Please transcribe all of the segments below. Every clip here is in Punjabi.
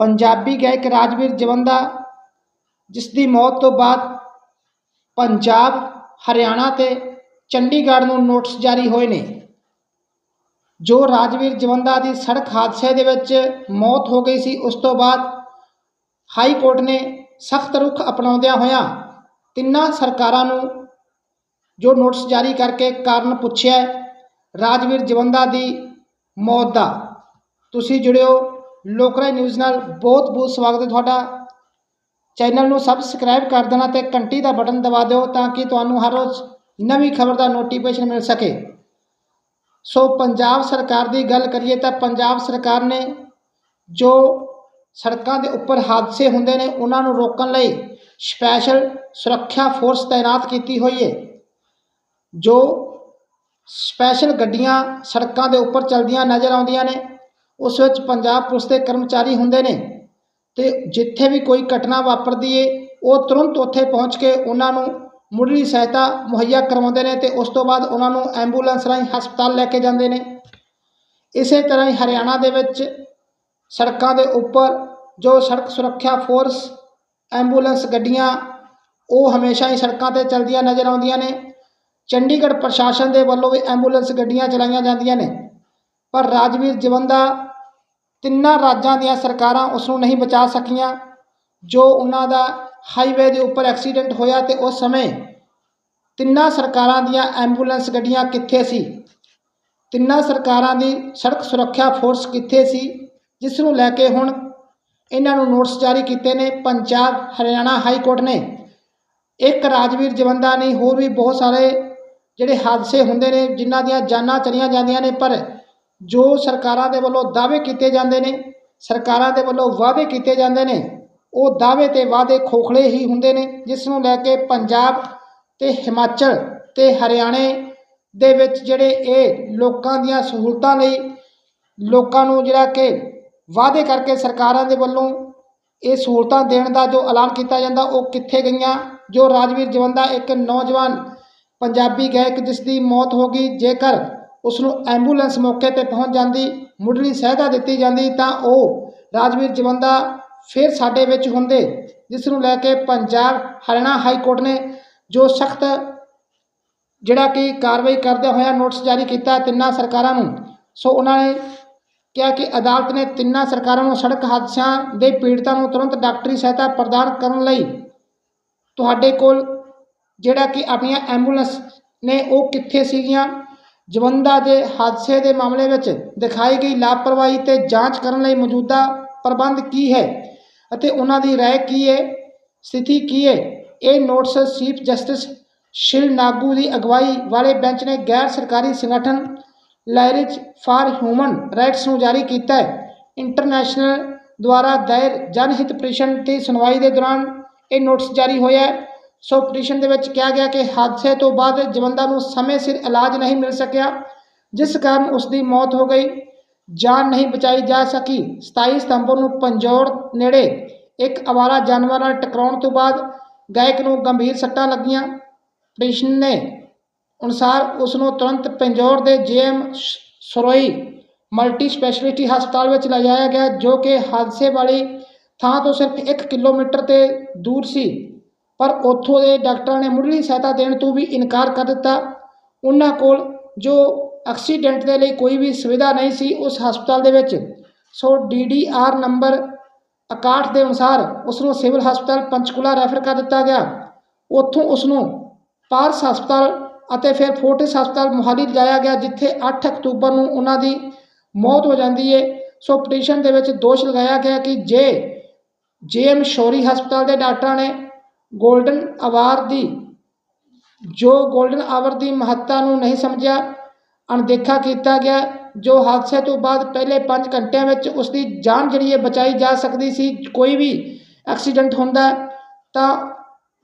ਪੰਜਾਬੀ ਗਾਇਕ ਰਾਜਵੀਰ ਜਵੰਦਾ ਜਿਸ ਦੀ ਮੌਤ ਤੋਂ ਬਾਅਦ ਪੰਜਾਬ, ਹਰਿਆਣਾ ਤੇ ਚੰਡੀਗੜ੍ਹ ਨੂੰ ਨੋਟਿਸ ਜਾਰੀ ਹੋਏ ਨੇ। ਜੋ ਰਾਜਵੀਰ ਜਵੰਦਾ ਦੀ ਸੜਕ ਹਾਦਸੇ ਦੇ ਵਿੱਚ ਮੌਤ ਹੋ ਗਈ ਸੀ, ਉਸ ਤੋਂ ਬਾਅਦ ਹਾਈ ਕੋਰਟ ਨੇ ਸਖਤ ਰੁਖ ਅਪਣਾਉਂਦਿਆਂ ਹੋਇਆਂ ਤਿੰਨਾਂ ਸਰਕਾਰਾਂ ਨੂੰ ਜੋ ਨੋਟਿਸ ਜਾਰੀ ਕਰਕੇ ਕਾਰਨ ਪੁੱਛਿਆ ਰਾਜਵੀਰ ਜਵੰਦਾ ਦੀ ਮੌਤ ਦਾ। ਤੁਸੀਂ ਜੁੜਿਓ ਲੋਕਰਾਈ ਨਿਊਜ਼ ਨਾਲ ਬਹੁਤ ਬਹੁਤ ਸਵਾਗਤ ਹੈ ਤੁਹਾਡਾ। ਚੈਨਲ ਨੂੰ ਸਬਸਕ੍ਰਾਈਬ ਕਰ ਦੇਣਾ ਤੇ ਘੰਟੀ ਦਾ ਬਟਨ ਦਬਾ ਦਿਓ ਤਾਂ ਕਿ ਤੁਹਾਨੂੰ ਹਰ ਰੋਜ਼ ਨਵੀਂ ਖਬਰ ਦਾ ਨੋਟੀਫਿਕੇਸ਼ਨ ਮਿਲ ਸਕੇ। ਸੋ ਪੰਜਾਬ ਸਰਕਾਰ ਦੀ ਗੱਲ ਕਰੀਏ ਤਾਂ ਪੰਜਾਬ ਸਰਕਾਰ ਨੇ ਜੋ ਸੜਕਾਂ ਦੇ ਉੱਪਰ ਹਾਦਸੇ ਹੁੰਦੇ ਨੇ, ਉਹਨਾਂ ਨੂੰ ਰੋਕਣ ਲਈ ਸਪੈਸ਼ਲ ਸੁਰੱਖਿਆ ਫੋਰਸ ਤਾਇਨਾਤ ਕੀਤੀ ਹੋਈ ਹੈ। ਜੋ ਸਪੈਸ਼ਲ ਗੱਡੀਆਂ ਸੜਕਾਂ ਦੇ ਉੱਪਰ ਚੱਲਦੀਆਂ ਨਜ਼ਰ ਆਉਂਦੀਆਂ ਨੇ ਉਸ ਵਿੱਚ ਪੰਜਾਬ ਪੁਲਿਸ ਦੇ ਕਰਮਚਾਰੀ ਹੁੰਦੇ ਨੇ। ਤੇ ਜਿੱਥੇ ਵੀ ਕੋਈ ਘਟਨਾ ਵਾਪਰਦੀ ਏ, ਉਹ ਤੁਰੰਤ ਉੱਥੇ ਪਹੁੰਚ ਕੇ ਉਹਨਾਂ ਨੂੰ ਮੁੱਢਲੀ ਸਹਾਇਤਾ ਮੁਹੱਈਆ ਕਰਵਾਉਂਦੇ ਨੇ ਤੇ ਉਸ ਤੋਂ ਬਾਅਦ ਉਹਨਾਂ ਨੂੰ ਐਂਬੂਲੈਂਸ ਰਾਹੀਂ ਹਸਪਤਾਲ ਲੈ ਕੇ ਜਾਂਦੇ ਨੇ। ਇਸੇ ਤਰ੍ਹਾਂ ਹੀ ਹਰਿਆਣਾ ਦੇ ਵਿੱਚ ਸੜਕਾਂ ਦੇ ਉੱਪਰ ਜੋ ਸੜਕ ਸੁਰੱਖਿਆ ਫੋਰਸ, ਐਂਬੂਲੈਂਸ ਗੱਡੀਆਂ, ਉਹ ਹਮੇਸ਼ਾ ਹੀ ਸੜਕਾਂ ਤੇ ਚੱਲਦੀਆਂ ਨਜ਼ਰ ਆਉਂਦੀਆਂ ਨੇ। ਚੰਡੀਗੜ੍ਹ ਪ੍ਰਸ਼ਾਸਨ ਦੇ ਵੱਲੋਂ ਵੀ ਐਂਬੂਲੈਂਸ ਗੱਡੀਆਂ ਚਲਾਈਆਂ ਜਾਂਦੀਆਂ ਨੇ। ਪਰ ਰਾਜਵੀਰ ਜਵੰਦਾ ਤਿੰਨਾਂ ਰਾਜਾਂ ਦੀਆਂ ਸਰਕਾਰਾਂ ਉਸ ਨੂੰ ਨਹੀਂ ਬਚਾ ਸਕੀਆਂ। ਜੋ ਉਹਨਾਂ ਦਾ ਹਾਈਵੇ ਦੇ ਉੱਪਰ ਐਕਸੀਡੈਂਟ ਹੋਇਆ ਤੇ ਉਸ ਸਮੇਂ ਤਿੰਨਾਂ ਸਰਕਾਰਾਂ ਦੀਆਂ ਐਂਬੂਲੈਂਸ ਗੱਡੀਆਂ ਕਿੱਥੇ ਸੀ? ਤਿੰਨਾਂ ਸਰਕਾਰਾਂ ਦੀ ਸੜਕ ਸੁਰੱਖਿਆ ਫੋਰਸ ਕਿੱਥੇ ਸੀ? ਜਿਸ ਨੂੰ ਲੈ ਕੇ ਹੁਣ ਇਹਨਾਂ ਨੂੰ ਨੋਟਿਸ ਜਾਰੀ ਕੀਤੇ ਨੇ ਪੰਜਾਬ, ਹਰਿਆਣਾ ਹਾਈ ਕੋਰਟ ਨੇ। ਇੱਕ ਰਾਜਵੀਰ ਜਵੰਦਾ ਨਹੀਂ, ਹੋਰ ਵੀ ਬਹੁਤ ਸਾਰੇ ਜਿਹੜੇ ਹਾਦਸੇ ਹੁੰਦੇ ਨੇ, ਜਿਨ੍ਹਾਂ ਦੀਆਂ ਜਾਨਾਂ ਚਲੀਆਂ ਜਾਂਦੀਆਂ ਨੇ, ਪਰ ਜੋ ਸਰਕਾਰਾਂ ਦੇ ਵੱਲੋਂ ਦਾਅਵੇ ਕੀਤੇ ਜਾਂਦੇ ਨੇ, ਸਰਕਾਰਾਂ ਦੇ ਵੱਲੋਂ ਵਾਅਦੇ ਕੀਤੇ ਜਾਂਦੇ ਨੇ, ਉਹ ਦਾਅਵੇ ਤੇ ਵਾਅਦੇ ਖੋਖਲੇ ਹੀ ਹੁੰਦੇ ਨੇ, ਜਿਸ ਨੂੰ ਲੈ ਕੇ ਪੰਜਾਬ ਤੇ ਹਿਮਾਚਲ ਤੇ ਹਰਿਆਣੇ ਦੇ ਵਿੱਚ ਜਿਹੜੇ ਇਹ ਲੋਕਾਂ ਦੀਆਂ ਸਹੂਲਤਾਂ ਲਈ ਲੋਕਾਂ ਨੂੰ ਜਿਹੜਾ ਕਿ ਵਾਅਦੇ ਕਰਕੇ ਸਰਕਾਰਾਂ ਦੇ ਵੱਲੋਂ ਇਹ ਸਹੂਲਤਾਂ ਦੇਣ ਦਾ ਜੋ ਐਲਾਨ ਕੀਤਾ ਜਾਂਦਾ, ਉਹ ਕਿੱਥੇ ਗਈਆਂ? ਜੋ ਰਾਜਵੀਰ ਜਵੰਦਾ ਇੱਕ ਨੌਜਵਾਨ ਪੰਜਾਬੀ ਗਾਇਕ, ਜਿਸ ਦੀ ਮੌਤ ਹੋ ਗਈ, ਜੇਕਰ ਉਸ ਨੂੰ ਐਂਬੂਲੈਂਸ ਮੌਕੇ ਤੇ ਪਹੁੰਚ ਜਾਂਦੀ, ਮੁੱਢਲੀ ਸਹਾਇਤਾ ਦਿੱਤੀ ਜਾਂਦੀ ਤਾਂ ਉਹ ਰਾਜਵੀਰ ਜਵੰਦਾ ਫਿਰ ਸਾਡੇ ਵਿੱਚ ਹੁੰਦੇ, ਜਿਸ ਨੂੰ ਲੈ ਕੇ ਪੰਜਾਬ ਹਰਿਆਣਾ ਹਾਈ ਕੋਰਟ ਨੇ ਜੋ ਸਖਤ ਜਿਹੜਾ ਕਿ ਕਾਰਵਾਈ ਕਰਦੇ ਹੋਇਆ ਨੋਟਿਸ ਜਾਰੀ ਕੀਤਾ ਤਿੰਨਾਂ ਸਰਕਾਰਾਂ ਨੂੰ। ਸੋ ਉਹਨਾਂ ਨੇ ਕਿਹਾ ਕਿ ਅਦਾਲਤ ਨੇ ਤਿੰਨਾਂ ਸਰਕਾਰਾਂ ਨੂੰ ਸੜਕ ਹਾਦਸਿਆਂ ਦੇ ਪੀੜਤਾਂ ਨੂੰ ਤੁਰੰਤ ਡਾਕਟਰੀ ਸਹਾਇਤਾ ਪ੍ਰਦਾਨ ਕਰਨ ਲਈ ਤੁਹਾਡੇ ਕੋਲ ਜਿਹੜਾ ਕਿ ਆਪਣੀਆਂ ਐਂਬੂਲੈਂਸ ਨੇ ਉਹ ਕਿੱਥੇ ਸੀਗੀਆਂ ਜਵੰਦਾ ਦੇ ਹਾਦਸੇ ਦੇ ਮਾਮਲੇ ਵਿੱਚ ਦਿਖਾਈ ਗਈ ਲਾਪਰਵਾਹੀ ਤੇ ਜਾਂਚ ਕਰਨ ਲਈ ਮੌਜੂਦਾ ਪ੍ਰਬੰਧ ਕੀ ਹੈ ਅਤੇ ਉਹਨਾਂ ਦੀ رائے ਕੀ ਹੈ ਸਥਿਤੀ ਕੀ ਹੈ ਇਹ notice chief justice Sheel Nagu ਦੀ ਅਗਵਾਈ ਵਾਲੇ ਬੈਂਚ ਨੇ ਗੈਰ ਸਰਕਾਰੀ ਸੰਗਠਨ ਲਾਇਰਿਜ ਫਾਰ ਹਿਊਮਨ ਰਾਈਟਸ ਨੂੰ ਜਾਰੀ ਕੀਤਾ ਹੈ ਇੰਟਰਨੈਸ਼ਨਲ ਦੁਆਰਾ ਦਾਇਰ ਜਨਹਿਤ ਪਟੀਸ਼ਨ ਦੀ ਸੁਣਵਾਈ ਦੇ ਦੌਰਾਨ ਇਹ ਨੋਟਿਸ ਜਾਰੀ ਹੋਇਆ ਹੈ ਸੋ ਪਟੀਸ਼ਨ ਦੇ ਵਿੱਚ ਕਿਹਾ ਗਿਆ ਕਿ ਹਾਦਸੇ ਤੋਂ ਬਾਅਦ ਜਵੰਦਾ ਨੂੰ ਸਮੇਂ ਸਿਰ ਇਲਾਜ ਨਹੀਂ ਮਿਲ ਸਕਿਆ, ਜਿਸ ਕਾਰਨ ਉਸ ਦੀ ਮੌਤ ਹੋ ਗਈ। ਜਾਨ ਨਹੀਂ ਬਚਾਈ ਜਾ ਸਕੀ। 27 ਸਤੰਬਰ ਨੂੰ ਪੰਜੌਰ ਨੇੜੇ ਇੱਕ ਅਵਾਰਾ ਜਾਨਵਰ ਨਾਲ ਟਕਰਾਉਣ ਤੋਂ ਬਾਅਦ ਗਾਇਕ ਨੂੰ ਗੰਭੀਰ ਸੱਟਾਂ ਲੱਗੀਆਂ। ਪਟੀਸ਼ਨ ਨੇ ਅਨੁਸਾਰ ਉਸ ਨੂੰ ਤੁਰੰਤ ਪੰਜੌਰ ਦੇ ਜੀਐਮ ਸਰੋਈ ਮਲਟੀ ਸਪੈਸ਼ਲਿਟੀ ਹਸਪਤਾਲ ਵਿੱਚ ਲਿਜਾਇਆ ਗਿਆ, ਜੋ ਕਿ ਹਾਦਸੇ ਵਾਲੀ ਥਾਂ ਤੋਂ ਸਿਰਫ 1 ਕਿਲੋਮੀਟਰ ਤੇ ਦੂਰ ਸੀ। ਪਰ ਉੱਥੋਂ ਦੇ ਡਾਕਟਰਾਂ ਨੇ ਮੁੱਢਲੀ ਸਹਾਇਤਾ ਦੇਣ ਤੋਂ ਵੀ ਇਨਕਾਰ ਕਰ ਦਿੱਤਾ। ਉਹਨਾਂ ਕੋਲ ਜੋ ਐਕਸੀਡੈਂਟ ਦੇ ਲਈ ਕੋਈ ਵੀ ਸੁਵਿਧਾ ਨਹੀਂ ਸੀ, ਉਸ ਹਸਪਤਾਲ ਦੇ ਵਿੱਚ। ਸੋ ਡੀਡੀਆਰ ਨੰਬਰ 61 ਦੇ ਅਨੁਸਾਰ ਉਸ ਨੂੰ ਸਿਵਲ ਹਸਪਤਾਲ ਪੰਚਕੂਲਾ ਰੈਫਰ ਕਰ ਦਿੱਤਾ ਗਿਆ। ਉੱਥੋਂ ਉਸ ਨੂੰ ਪਾਰਸ ਹਸਪਤਾਲ ਅਤੇ ਫਿਰ ਫੋਰਟਿਸ ਹਸਪਤਾਲ ਮੁਹਾਲੀ ਲਿਜਾਇਆ ਗਿਆ, ਜਿੱਥੇ 8 ਅਕਤੂਬਰ ਨੂੰ ਉਹਨਾਂ ਦੀ ਮੌਤ ਹੋ ਜਾਂਦੀ ਹੈ ਸੋ ਪਟੀਸ਼ਨ ਦੇ ਵਿੱਚ ਦੋਸ਼ ਲਗਾਇਆ ਗਿਆ ਕਿ ਜੇ ਜੇਐਮ ਸ਼ੌਰੀ ਹਸਪਤਾਲ ਦੇ ਡਾਕਟਰਾਂ ਨੇ ਗੋਲਡਨ ਆਵਰ ਦੀ, ਜੋ ਗੋਲਡਨ ਆਵਰ ਦੀ ਮਹੱਤਤਾ ਨੂੰ ਨਹੀਂ ਸਮਝਿਆ, ਅਣਦੇਖਾ ਕੀਤਾ ਗਿਆ, ਜੋ ਹਾਦਸੇ ਤੋਂ ਬਾਅਦ ਪਹਿਲੇ 5 ਘੰਟਿਆਂ ਵਿੱਚ ਉਸ ਦੀ ਜਾਨ ਜਿਹੜੀ ਹੈ ਬਚਾਈ ਜਾ ਸਕਦੀ ਸੀ, ਕੋਈ ਵੀ ਐਕਸੀਡੈਂਟ ਹੁੰਦਾ, ਤਾਂ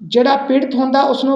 ਜਿਹੜਾ ਪੀੜਤ ਹੁੰਦਾ ਉਸ ਨੂੰ